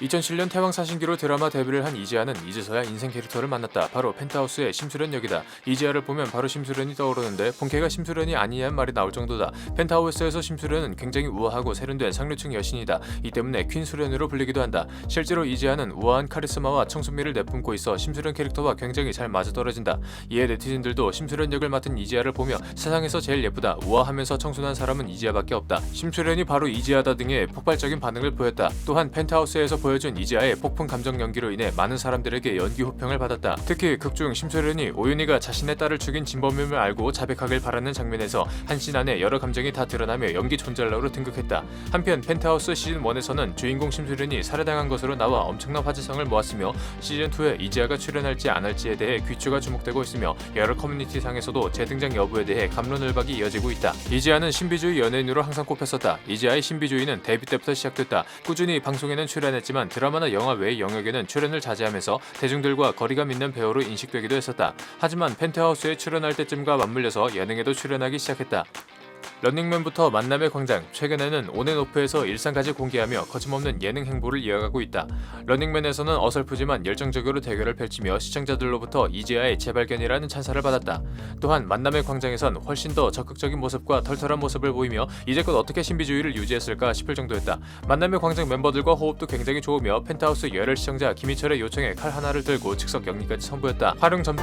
2007년 태왕 사신기로 드라마 데뷔를 한 이지아는 이제서야 인생 캐릭터를 만났다. 바로 펜트하우스의 심수련 역이다. 이지아를 보면 바로 심수련이 떠오르는데 본캐가 심수련이 아니냐는 말이 나올 정도다. 펜트하우스에서 심수련은 굉장히 우아하고 세련된 상류층 여신이다. 이 때문에 퀸 수련으로 불리기도 한다. 실제로 이지아는 우아한 카리스마와 청순미를 내뿜고 있어 심수련 캐릭터와 굉장히 잘 맞아떨어진다. 이에 네티즌들도 심수련 역을 맡은 이지아를 보며 세상에서 제일 예쁘다. 우아하면서 청순한 사람은 이지아밖에 없다. 심수련이 바로 이지아다 등의 폭발적인 반응을 보였다. 또한 펜트하우스에서 보여준 이지아의 폭풍 감정 연기로 인해 많은 사람들에게 연기 호평을 받았다. 특히 극중 심수련이 오윤희가 자신의 딸을 죽인 진범임을 알고 자백하길 바라는 장면에서 한 씬 안에 여러 감정이 다 드러나며 연기 존잘러로 등극했다. 한편 펜트하우스 시즌 1에서는 주인공 심수련이 살해당한 것으로 나와 엄청난 화제성을 모았으며 시즌 2에 이지아가 출연할지 안 할지에 대해 귀추가 주목되고 있으며 여러 커뮤니티 상에서도 재등장 여부에 대해 감론을박이 이어지고 있다. 이지아는 신비주의 연예인으로 항상 꼽혔었다. 이지아의 신비주의는 데뷔 때부터 시작됐다. 꾸준히 방송에는 출연했지만 드라마나 영화 외의 영역에는 출연을 자제하면서 대중들과 거리감 있는 배우로 인식되기도 했었다. 하지만 펜트하우스에 출연할 때쯤과 맞물려서 예능에도 출연하기 시작했다. 런닝맨부터 만남의 광장, 최근에는 온앤오프에서 일상까지 공개하며 거침없는 예능 행보를 이어가고 있다. 런닝맨에서는 어설프지만 열정적으로 대결을 펼치며 시청자들로부터 이지아의 재발견이라는 찬사를 받았다. 또한 만남의 광장에선 훨씬 더 적극적인 모습과 털털한 모습을 보이며 이제껏 어떻게 신비주의를 유지했을까 싶을 정도였다. 만남의 광장 멤버들과 호흡도 굉장히 좋으며 펜트하우스 열혈 시청자 김희철의 요청에 칼 하나를 들고 즉석 격리까지 선보였다. 활용 점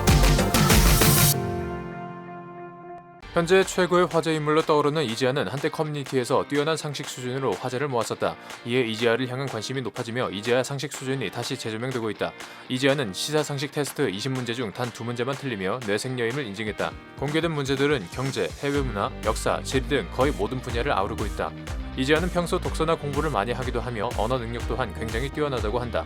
현재 최고의 화제 인물로 떠오르는 이지아는 한때 커뮤니티에서 뛰어난 상식 수준으로 화제를 모았었다. 이에 이지아를 향한 관심이 높아지며 이지아 상식 수준이 다시 재조명되고 있다. 이지아는 시사 상식 테스트 20문제 중 단 두 문제만 틀리며 뇌생여임을 인증했다. 공개된 문제들은 경제, 해외 문화, 역사, 지리 등 거의 모든 분야를 아우르고 있다. 이지아는 평소 독서나 공부를 많이 하기도 하며 언어 능력 또한 굉장히 뛰어나다고 한다.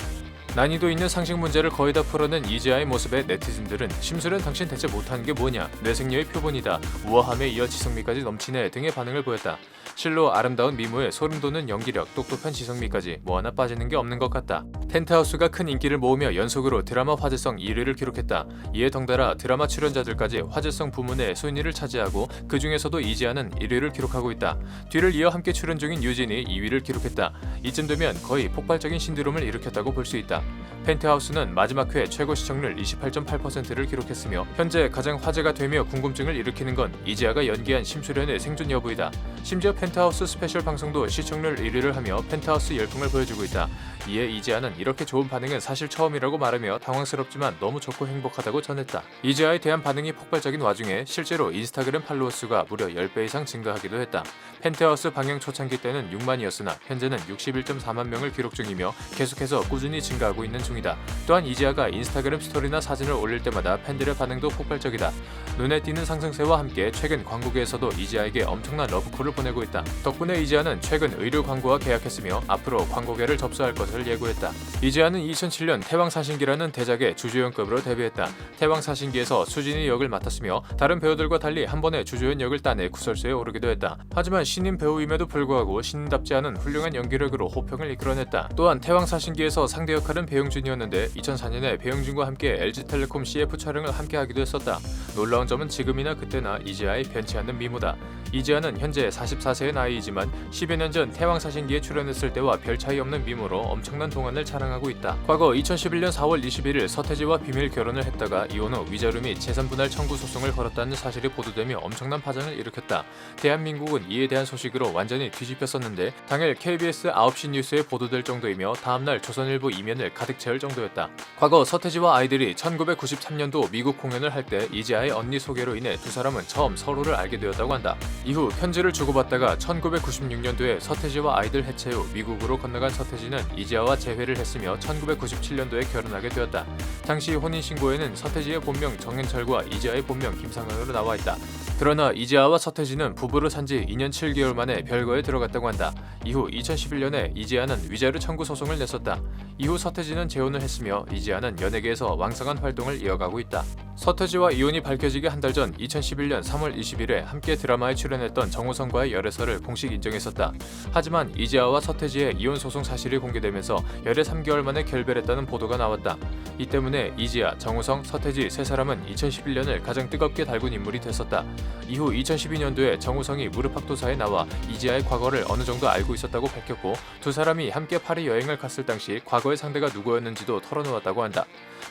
난이도 있는 상식 문제를 거의 다 풀어낸 이지아의 모습에 네티즌들은 심술은 당신 대체 못하는 게 뭐냐 뇌생녀의 표본이다 우아함에 이어 지성미까지 넘치네 등의 반응을 보였다. 실로 아름다운 미모에 소름 돋는 연기력 똑똑한 지성미까지 뭐 하나 빠지는 게 없는 것 같다. 텐트하우스가 큰 인기를 모으며 연속으로 드라마 화제성 1위를 기록했다. 이에 덩달아 드라마 출연자들까지 화제성 부문에 순위를 차지하고 그 중에서도 이지아는 1위를 기록하고 있다. 뒤를 이어 함께 출연 중인 유진이 2위를 기록했다. 이쯤 되면 거의 폭발적인 신드롬을 일으켰다고 볼 수 있다 펜트하우스는 마지막 회 최고 시청률 28.8%를 기록했으며 현재 가장 화제가 되며 궁금증을 일으키는 건 이지아가 연기한 심수련의 생존 여부이다. 심지어 펜트하우스 스페셜 방송도 시청률 1위를 하며 펜트하우스 열풍을 보여주고 있다. 이에 이지아는 이렇게 좋은 반응은 사실 처음이라고 말하며 당황스럽지만 너무 좋고 행복하다고 전했다. 이지아에 대한 반응이 폭발적인 와중에 실제로 인스타그램 팔로워 수가 무려 10배 이상 증가하기도 했다. 펜트하우스 방영 초창기 때는 6만이었으나 현재는 61.4만 명을 기록 중이며 계속해서 꾸준히 증가하고 있는 중이다. 또한 이지아가 인스타그램 스토리나 사진을 올릴 때마다 팬들의 반응도 폭발적이다. 눈에 띄는 상승세와 함께 최근 광고계에서도 이지아에게 엄청난 러브콜을 보내고 있다. 덕분에 이지아는 최근 의류 광고와 계약했으며 앞으로 광고계를 접수할 것을 예고했다. 이지아는 2007년 태왕사신기라는 대작의 주조연급으로 데뷔했다. 태왕사신기에서 수진이 역을 맡았으며 다른 배우들과 달리 한 번에 주조연 역을 따내 구설수에 오르기도 했다. 하지만 신인 배우임에도 불구하고 신인답지 않은 훌륭한 연기력으로 호평을 이끌어냈다. 또한 태왕사신기에서 상대 역할은 배용준이었는데 2004년에 배용준과 함께 LG텔레콤 CF 촬영을 함께 하기도 했었다. 놀라운 점은 지금이나 그때나 이지아의 변치 않는 미모다. 이지아는 현재 44세의 나이이지만 10여 년 전 태왕사신기에 출연했을 때와 별 차이 없는 미모로 엄청난 동안을 자랑하고 있다. 과거 2011년 4월 21일 서태지와 비밀 결혼을 했다가 이혼 후 위자료 및 재산 분할 청구 소송을 걸었다는 사실이 보도되며 엄청난 파장을 일으켰다. 대한민국은 이에 대한 소식으로 완전히 뒤집혔었는데 당일 KBS 9시 뉴스에 보도될 정도이며 다음날 조선일보 이면을 가득 채울 정도였다. 과거 서태지와 아이들이 1993년도 미국 공연을 할 때 이지아의 언니 소개로 인해 두 사람은 처음 서로를 알게 되었다고 한다. 이후 편지를 주고 받다가 1996년도에 서태지와 아이들 해체 후 미국으로 건너간 서태지는 이지아와 재회를 했으며 1997년도에 결혼하게 되었다. 당시 혼인신고에는 서태지의 본명 정현철과 이지아의 본명 김상현으로 나와 있다. 그러나 이지아와 서태지는 부부로 산 지 2년 7개월 만에 별거에 들어갔다고 한다. 이후 2011년에 이지아는 위자료 청구 소송을 냈었다. 이후 서태지는 재혼을 했으며 이지아는 연예계에서 왕성한 활동을 이어가고 있다. 서태지와 이혼이 밝혀지기 한 달 전 2011년 3월 20일에 함께 드라마에 출연했던 정우성과의 열애설을 공식 인정했었다. 하지만 이지아와 서태지의 이혼 소송 사실이 공개되며 되면서 열애 3개월 만에 결별했다는 보도가 나왔다. 이 때문에 이지아, 정우성, 서태지 세 사람은 2011년을 가장 뜨겁게 달군 인물이 됐었다. 이후 2012년도에 정우성이 무릎팍도사에 나와 이지아의 과거를 어느 정도 알고 있었다고 밝혔고 두 사람이 함께 파리 여행을 갔을 당시 과거의 상대가 누구였는지도 털어놓았다고 한다.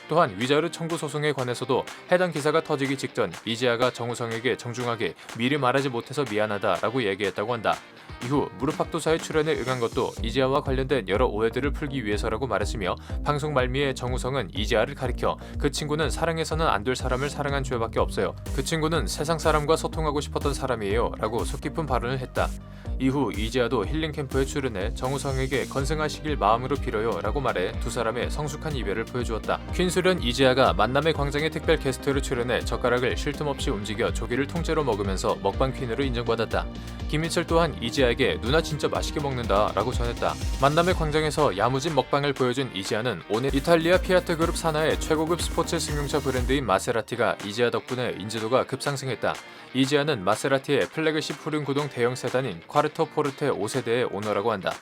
또한 위자료 청구 소송에 관해서도 해당 기사가 터지기 직전 이지아가 정우성에게 정중하게 미리 말하지 못해서 미안하다라고 얘기했다고 한다. 이후 무릎팍도사의 출연에 응한 것도 이지아와 관련된 여러 오해들을 풀기 위해서라고 말했으며 방송 말미에 정우성은 이지아를 가리켜 그 친구는 사랑해서는 안 될 사람을 사랑한 죄밖에 없어요. 그 친구는 세상 사람과 소통하고 싶었던 사람이에요. 라고 속 깊은 발언을 했다. 이후 이지아도 힐링 캠프에 출연해 정우성에게 건승하시길 마음으로 빌어요 라고 말해 두 사람의 성숙한 이별을 보여주었다. 퀸수련 이지아가 만남의 광장의 특별 게스트로 출연해 젓가락을 쉴 틈 없이 움직여 조기를 통째로 먹으면서 먹방 퀸으로 인정받았다. 김희철 또한 이 지아에게 누나 진짜 맛있게 먹는다 라고 전했다. 만남의 광장에서 야무진 먹방을 보여준 이지아는 오늘 이탈리아 피아트 그룹 산하의 최고급 스포츠 승용차 브랜드인 마세라티가 이지아 덕분에 인지도가 급상승했다. 이지아는 마세라티의 플래그십 후륜 구동 대형 세단인 콰르토 포르테 5세대의 오너라고 한다.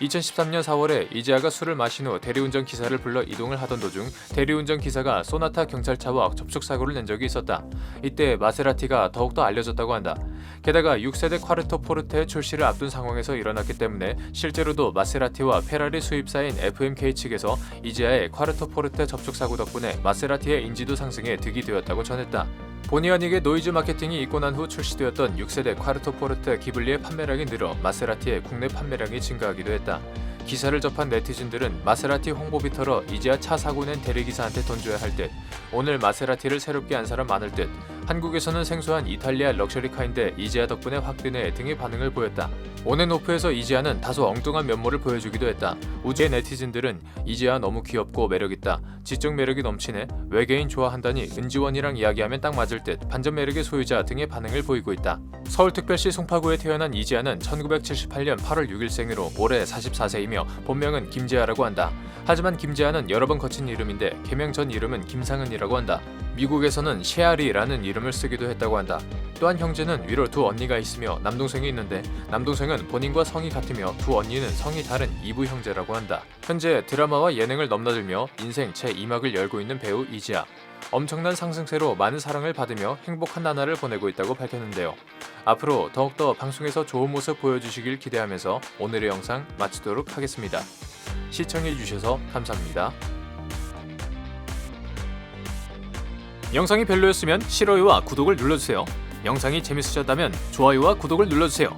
2013년 4월에 이지아가 술을 마신 후 대리운전 기사를 불러 이동을 하던 도중 대리운전 기사가 소나타 경찰차와 접촉 사고를 낸 적이 있었다. 이때 마세라티가 더욱더 알려졌다고 한다. 게다가 6세대 콰르토 포르테 출시를 앞둔 상황에서 일어났기 때문에 실제로도 마세라티와 페라리 수입사인 FMK 측에서 이지아의 콰르토 포르테 접촉 사고 덕분에 마세라티의 인지도 상승에 득이 되었다고 전했다. 본의 아니게 노이즈 마케팅이 있고 난 후 출시되었던 6세대 콰르토 포르테 기블리의 판매량이 늘어 마세라티의 국내 판매량이 증가하기도 했다. 기사를 접한 네티즌들은 마세라티 홍보비터러 이제야 차 사고 낸 대리기사한테 돈 줘야 할 듯. 오늘 마세라티를 새롭게 안 사람 많을 듯. 한국에서는 생소한 이탈리아 럭셔리 카인데 이제야 덕분에 확대네 등의 반응을 보였다. 온앤오프에서 이지아는 다소 엉뚱한 면모를 보여주기도 했다. 우주의 네티즌들은 이지아 너무 귀엽고 매력있다. 지적 매력이 넘치네. 외계인 좋아한다니 은지원이랑 이야기하면 딱 맞을 듯. 반전 매력의 소유자 등의 반응을 보이고 있다. 서울특별시 송파구에 태어난 이지아는 1978년 8월 6일생으로 올해 44세이며 본명은 김지아라고 한다. 하지만 김지아는 여러 번 거친 이름인데 개명 전 이름은 김상은이라고 한다. 미국에서는 셰아리라는 이름을 쓰기도 했다고 한다. 또한 형제는 위로 두 언니가 있으며 남동생이 있는데 남동생은 본인과 성이 같으며 두 언니는 성이 다른 이부 형제라고 한다. 현재 드라마와 예능을 넘나들며 인생 제2막을 열고 있는 배우 이지아. 엄청난 상승세로 많은 사랑을 받으며 행복한 나날을 보내고 있다고 밝혔는데요. 앞으로 더욱더 방송에서 좋은 모습 보여주시길 기대하면서 오늘의 영상 마치도록 하겠습니다. 시청해주셔서 감사합니다. 영상이 별로였으면 싫어요와 구독을 눌러주세요. 영상이 재밌으셨다면 좋아요와 구독을 눌러주세요.